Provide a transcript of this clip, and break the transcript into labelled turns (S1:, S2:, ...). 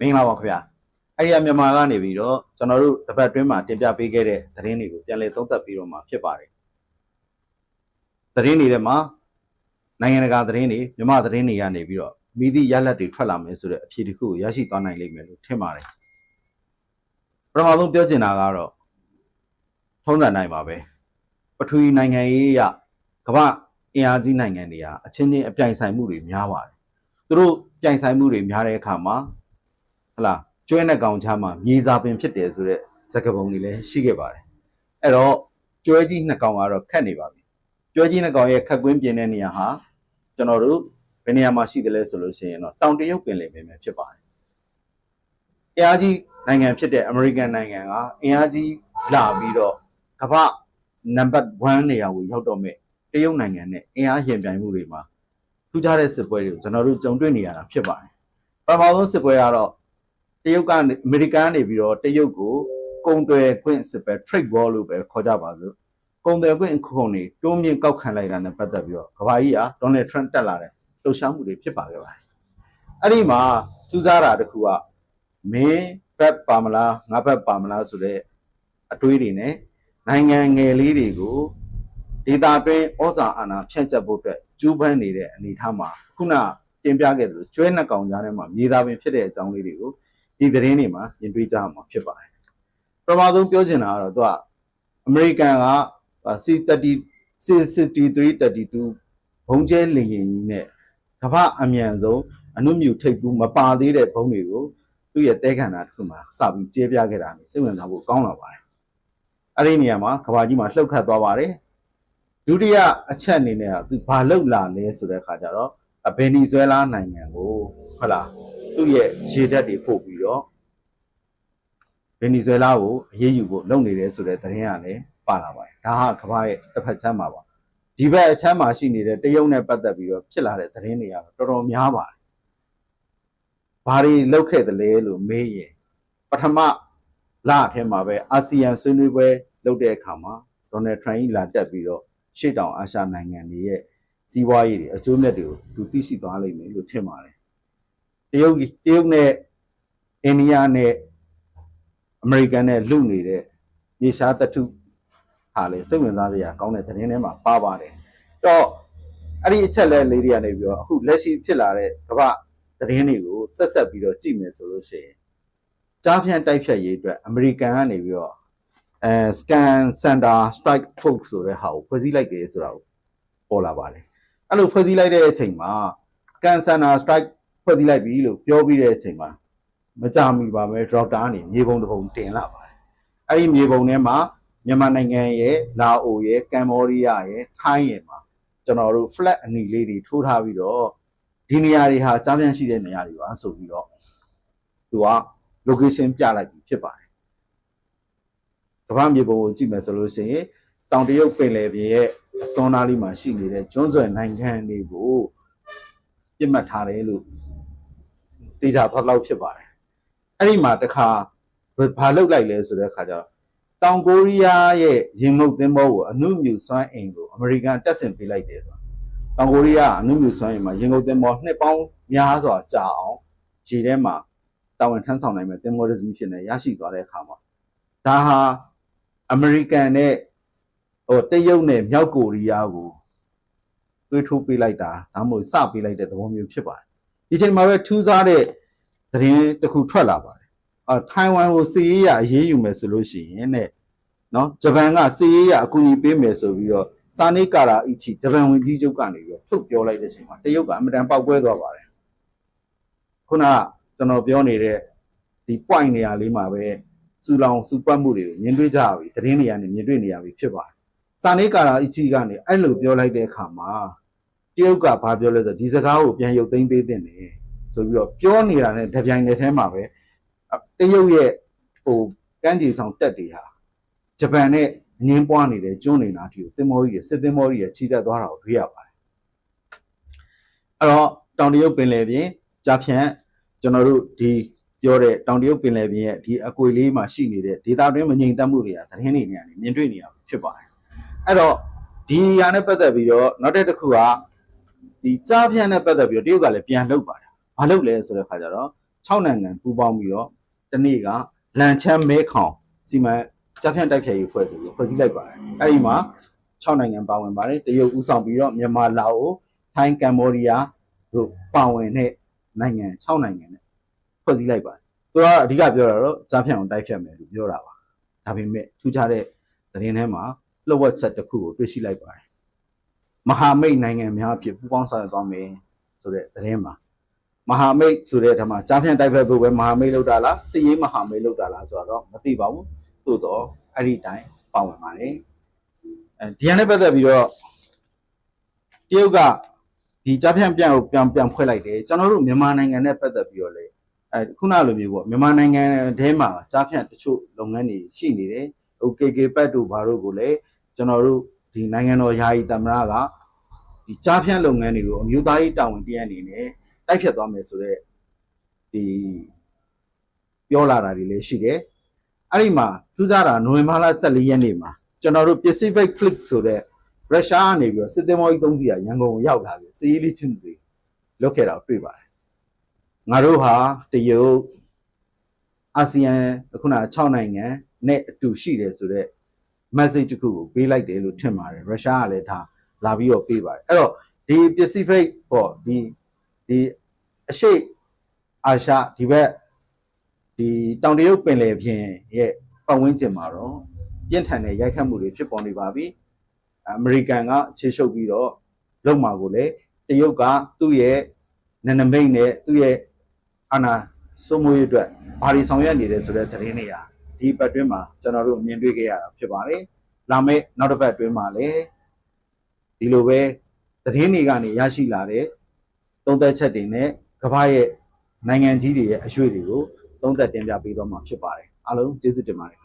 S1: မင်္ဂလာပါခင်ဗျာအဲ့ဒီကမြန်မာကနေပြီးတော့ကျွန်တော်တို့တစ်ပတ်အတွင်းမှာတင်ပြပေးခဲ့တဲ့သတင်းတွေကိုပြန်လည်သုံးသပ်ပြီးတော့မှဖြစ်ပါတယ်သတင်းတွေထဲမှာနိုင်ငံတကာသတင်းတွေမြန်မာသတင်းတွေကနေပြီးတော့မိသည့်ရလဒ်တွေထွက်လာမယ်ဆိုတဲ့အဖြေတစ်ခုကိုရရှိသွားနိုင်လိမ့်မယ်လို့ထင်ပါတယ်ပထမဆုံးပြောချင်တာကတော့ထုံးစံနိုင်ပါပဲပထဝီနိုင်ငံရေးအရကမ္ဘာအင်အားကြီးနိုင်ငံတွေဟာအချင်းချင်းအပြိုင်ဆိုင်မှုတွေများပါတယ်သူတို့ပြိုင်ဆိုင်မှုတွေများတဲ့အခါမှာ ဟလာကျွဲနဲ့ကောင်ချမ်းမှာမြေစာပင်ဖြစ်တယ်ဆိုတော့စကားပုံတွေလည်းရှိခဲ့ပါတယ်အဲ့တော့ကျွဲကြီးနှစ်ကောင်ကတော့ခတ်နေပါပြီကျွဲကြီးနှစ်ကောင်ရဲ့ခတ်ကွင်းပြင်တဲ့နေရာဟာကျွန်တော်တို့ဘယ်နေရာမှာရှိတယ်လဲဆိုလို့ရှိရင်တော့တောင်တရုတ်ပင်လယ်ပင်ပဲဖြစ်ပါတယ်အင်အားကြီးနိုင်ငံဖြစ်တဲ့အမေရိကန်နိုင်ငံကအင်အားကြီးလာပြီးတော့ကမ္ဘာနံပါတ်1နေရာကိုရောက်တော့မဲ့တရုတ်နိုင်ငံနဲ့အင်အားရင်ပြိုင်မှုတွေမှာထူးခြားတဲ့စစ်ပွဲတွေကိုကျွန်တော်တို့ကြုံတွေ့နေရတာဖြစ်ပါတယ်ပထမဆုံးစစ်ပွဲကတော့တ ရုတ်ကနေအမေရိကန်ကနေပြီးတော့တရုတ်ကိုကုန်သွယ်ခွင့်စစ်ပဲ trade war လို့ပဲခေါ်ကြပါစို့ကုန်သွယ်ခွင့်အခုခုန်နေတွန်းမြင့်ကောက်ခံလိုက်တာနဲ့ပတ်သက်ပြီးတော့ကမ္ဘာကြီးက Donald Trump တက်လာတဲ့လှုပ်ရှားမှုတွေဖြစ်ပါခဲ့ပါတယ်အဲ့ဒီမှာထူးခြားတာတစ်ခုကမင်းဘက်ပါမလားငါဘက်ပါမလားဆိုတဲ့အတွေးတွေနဲ့နိုင်ငံငယ်လေးတွေကိုဒေတာတွင်းဩဇာအာဏာဖြန့်ကျက်ဖို့အတွက်ကျူးပန်းနေတဲ့အနေအထားမှာခုနတင်ပြခဲ့သလိုကျွဲနှစ်ကောင်ကြားထဲမှာမြေသားပင်ဖြစ်တဲ့အကြောင်းလေးတွေကို ဒီသတင်းတွေမှာရင်တွေ့ကြမှာဖြစ်ပါတယ်ပထမဆုံးပြောချင်တာကတော့သူကအမေရိကန်က C30 C6332 ဘုံကျဲလေရင်ကြီးနဲ့ကမ္ဘာအမြန်ဆုံးအနုမြူထိပ်ဘူးမပါသေးတဲ့ဘုံတွေကိုသူ့ရဲ့တဲခန္ဓာတစ်ခုမှာစပြီးကျဲပြခဲ့တာနေစိတ်ဝင်စားဖို့ကောင်းလာပါတယ်အဲ့ဒီနေရာမှာကမ္ဘာကြီးမှာလှုပ်ခတ်သွားပါတယ်ဒုတိယအချက်အနေနဲ့ကသူဘာလှုပ်လာလဲဆိုတဲ့အခါကျတော့ဗင်နီဇွဲလားနိုင်ငံကိုဟုတ်လား သူ့ရဲ့ရေဓာတ်တွေပို့ပြီးတော့ဗင်နီဇွဲလားကိုအရေးယူဖို့လုပ်နေတယ်ဆိုတဲ့သတင်းကလည်းပါလာပါတယ်ဒါဟာကမ္ဘာရဲ့တစ်ဖက်ချမ်းမှာပါဒီဘက်အချမ်းမှာရှိနေတဲ့တရုတ်နဲ့ပတ်သက်ပြီးတော့ဖြစ်လာတဲ့သတင်းတွေကတော့တော်တော်များပါတယ်ဘာတွေလုပ်ခဲ့သလဲလို့မေးရင်ပထမလအထက်မှာပဲအာဆီယံဆွေးနွေးပွဲလုပ်တဲ့အခါမှာဒေါ်နယ်ထရန့်ကြီးလာတက်ပြီးတော့ရှေ့တောင်အာရှနိုင်ငံတွေရဲ့စီးပွားရေးတွေအကျိုးမြတ်တွေကိုသူသိရှိသွားလိမ့်မယ်လို့ထင်ပါတယ် တရုတ်တရုတ်နဲ့အိန္ဒိယနဲ့အမေရိကန်နဲ့လူနေတဲ့မြေရှားတထုဟာလေစိတ်ဝင်စားစရာကောင်းတဲ့သတင်းထဲမှာပါပါတယ်။တော့အဲ့ဒီအချက်လက်လေးတွေကနေပြီးတော့အခုလက်ရှိဖြစ်လာတဲ့ကမ္ဘာသတင်းတွေကိုဆက်ဆက်ပြီးတော့ကြည့်မယ်ဆိုလို့ရှိရင်ကြားဖြန့်တိုက်ဖြတ်ရေးအတွက်အမေရိကန်ကနေပြီးတော့အဲ scan center strike force ဆိုတဲ့ဟာကိုဖွဲ့စည်းလိုက်တယ်ဆိုတာကိုပေါ်လာပါတယ်။အဲ့လိုဖွဲ့စည်းလိုက်တဲ့အချိန်မှာ scan center strike ဖွဲ့စည်းလိုက်ပြီလို့ပြောပြီးတဲ့အချိန်မှာမကြမီပါပဲဒေါက်တာကနေမြေပုံတစ်ပုံတင်လာပါတယ်။အဲ့ဒီမြေပုံထဲမှာမြန်မာနိုင်ငံရဲ့လာအိုရဲ့ကမ်ဘောဒီးယားရဲ့ထိုင်းရဲ့မှာကျွန်တော်တို့ flat အနီလေးတွေထိုးထားပြီးတော့ဒီနေရာတွေဟာကြားပြန်ရှိတဲ့နေရာတွေပါဆိုပြီးတော့သူက location ပြလိုက်ပြီးဖြစ်ပါတယ်။ကမ္ဘာမြေပုံကိုကြည့်မယ်ဆိုလို့ရှိရင်တောင်တရုတ်ပင်လယ်ပြင်ရဲ့အစွန်းနားလေးမှာရှိနေတဲ့ကျွန်းဆွယ်နိုင်ငံတွေကိုပြစ်မှတ်ထားတယ်လို့ တေချာသွားလောက်ဖြစ်ပါတယ်အဲ့ဒီမှာတခါဘာလုပ်လိုက်လဲဆိုတဲ့အခါကျတော့တောင်ကိုရီးယားရဲ့ရင်ငုတ်သင်းဘောကိုအနုမြူစွမ်းအင်ကိုအမေရိကန်တက်ဆင်ပေးလိုက်တယ်ဆိုတော့တောင်ကိုရီးယားအနုမြူစွမ်းအင်မှာရင်ငုတ်သင်းဘောနှစ်ပေါင်းများစွာကြာအောင်ခြေထဲမှာတာဝန်ထမ်းဆောင်နိုင်မဲ့သင်းဘောတစ်စီးဖြစ်နေရရှိသွားတဲ့အခါမှာဒါဟာအမေရိကန်နဲ့ဟိုတရုတ်နဲ့မြောက်ကိုရီးယားကိုသွေးထိုးပေးလိုက်တာဒါမှမဟုတ်စပေးလိုက်တဲ့သဘောမျိုးဖြစ်ပါတယ် ဒီချိန်မှာပဲထူးခြားတဲ့သတင်းတစ်ခုထွက်လာပါတယ်အာထိုင်ဝမ်ကိုစီးရေးရအရေးယူမယ်ဆိုလို့ရှိရင်တဲ့နော်ဂျပန်ကစီးရေးရအကူအညီပေးမယ်ဆိုပြီးတော့စာနေကာရာအီချီဂျပန်ဝန်ကြီးချုပ်ကနေပြီးတော့ထုတ်ပြောလိုက်တဲ့ချိန်မှာတရုတ်ကအမတန်ပောက်ကွဲသွားပါတယ်ခုနကကျွန်တော်ပြောနေတဲ့ဒီ point နေရာလေးမှာပဲစူလောင်စူပတ်မှုတွေကိုမြင်တွေ့ကြရပြီသတင်းတွေကနေမြင်တွေ့နေရပြီဖြစ်ပါတယ်စာနေကာရာအီချီကနေအဲ့လိုပြောလိုက်တဲ့အခါမှာ တရုတ်ကဘာပြောလဲဆိုဒီစကားကိုပြန်ရုပ်သိမ်းပေးတဲ့တယ်ဆိုပြီးတော့ပြောနေတာနဲ့တပြိုင်တည်းထဲမှာပဲတရုတ်ရဲ့ဟိုကမ်းခြေဆောင်တက်တွေဟာဂျပန်နဲ့အငင်းပွားနေတဲ့ကျွန်းနေတာတီကိုတင်မောကြီးရဲ့စစ်တင်မောကြီးရဲ့ခြိတက်သွားတာကိုတွေ့ရပါတယ်အဲ့တော့တောင်တရုတ်ပင်လယ်ပြင်ကြားဖြန့်ကျွန်တော်တို့ဒီပြောတဲ့တောင်တရုတ်ပင်လယ်ပြင်ရဲ့ဒီအကွေလေးမှာရှိနေတဲ့ဒေသတွင်းမငြိမ်သက်မှုတွေကသတင်းတွေနေရာနေမြင်တွေ့နေရဖြစ်ပါတယ်အဲ့တော့ဒီနေရာနဲ့ပတ်သက်ပြီးတော့နောက်တစ်ခုက ဒီကြားဖြန့်နဲ့ပတ်သက်ပြီးတော့တရုတ်ကလည်းပြန်လှုပ်ပါတယ်ဘာလုပ်လဲဆိုတဲ့ခါကျတော့6နိုင်ငံပူးပေါင်းပြီးတော့တနေ့ကလန်ချမ်းမဲခေါင်စီမံကြားဖြန့်တိုက်ဖြတ်ရေးဖွဲ့စည်းကိုဖွဲ့စည်းလိုက်ပါတယ်အဲ့ဒီမှာ6နိုင်ငံပါဝင်ပါတယ်တရုတ်ဥဆောင်ပြီးတော့မြန်မာလာအိုထိုင်းကမ္ဘောဒီးယားတို့ပါဝင်တဲ့နိုင်ငံ6နိုင်ငံနဲ့ဖွဲ့စည်းလိုက်ပါတယ်သူကအဓိကပြောတာတော့ကြားဖြန့်အောင်တိုက်ဖြတ်မယ်လို့ပြောတာပါဒါပေမဲ့ထူးခြားတဲ့သတင်းထဲမှာလှုပ်ဝက်ချက်တစ်ခုကိုတွေ့ရှိလိုက်ပါတယ် မဟာမိတ်နိုင်ငံများအဖြစ်ပူးပေါင်းဆောင်ရွက်သွားမယ်ဆိုတဲ့သတင်းမှာမဟာမိတ်ဆိုတဲ့ဓမ္မကြားဖြန့်တိုက်ဖက်ဖို့ပဲမဟာမိတ်လောက်တာလားစီရေးမဟာမိတ်လောက်တာလားဆိုတော့မသိပါဘူးသို့တော့အဲ့ဒီတိုင်းပါဝင်ပါတယ်အဲဒီကနေ့ပတ်သက်ပြီးတော့တရုတ်ကဒီကြားဖြန့်ပြန်ကိုပြန်ပြန်ဖွဲ့လိုက်တယ်ကျွန်တော်တို့မြန်မာနိုင်ငံနဲ့ပတ်သက်ပြီးတော့လေအဲခုနလိုမျိုးပေါ့မြန်မာနိုင်ငံထဲမှာကြားဖြန့်တချို့လုပ်ငန်းတွေရှိနေတယ်ဟို KK ပတ်တို့ဘာတို့ကိုလည်းကျွန်တော်တို့ ဒီနိုင်ငံတော်ယာယီသမ္မတကဒီကြားဖြန့်လုပ်ငန်းတွေကိုအမျိုးသားရေးတာဝန်တရက်အနေနဲ့တိုက်ဖြတ်သွားမယ်ဆိုတော့ဒီပြောလာတာတွေလည်းရှိတယ်အဲ့ဒီမှာထူးခြားတာနိုဝင်ဘာလ14ရက်နေ့မှာကျွန်တော်တို့ Pacific Fleet ဆိုတဲ့ရုရှားကနေပြီးတော့စစ်သည်မောကြီး3စီးကရန်ကုန်ကိုရောက်လာပြီးစီးရီးလေးချင်းတွေလုတ်ခဲ့တာကိုတွေ့ပါတယ်ငါတို့ဟာတရုတ်အာဆီယံခုန6နိုင်ငံနဲ့အတူရှိတယ်ဆိုတော့ message တစ်ခုကိုပေးလိုက်တယ်လို့ထင်ပါတယ်ရုရှားကလည်းဒါလာပြီးတော့ပေးပါတယ်အဲ့တော့ဒီ Pacific ပေါ့ဒီဒီအရှိတ်အာရှဒီဘက်ဒီတောင်တရုတ်ပင်လယ်ပြင်ရဲ့ပတ်ဝန်းကျင်မှာတော့ပြင်းထန်တဲ့ရိုက်ခတ်မှုတွေဖြစ်ပေါ်နေပါပြီအမေရိကန်ကခြေရှုပ်ပြီးတော့လုံမှာကိုလေတရုတ်ကသူ့ရဲ့နနမိတ်နဲ့သူ့ရဲ့အာနာစိုးမိုးရေးအတွက်ဘာတွေဆောင်ရွက်နေတယ်ဆိုတဲ့သတင်းတွေဟာ ဒီပတ်တွင်းမှာကျွန်တော်တို့မြင်တွေ့ခဲ့ရတာဖြစ်ပါတယ်လာမယ့်နောက်တစ်ပတ်အတွင်းမှာလည်းဒီလိုပဲသတင်းတွေကနေရရှိလာတဲ့သုံးသက်ချက်တွေနဲ့ကမ္ဘာရဲ့နိုင်ငံကြီးတွေရဲ့အရွေတွေကိုသုံးသက်တင်ပြပေးတော့မှာဖြစ်ပါတယ်အားလုံးကျေးဇူးတင်ပါတယ်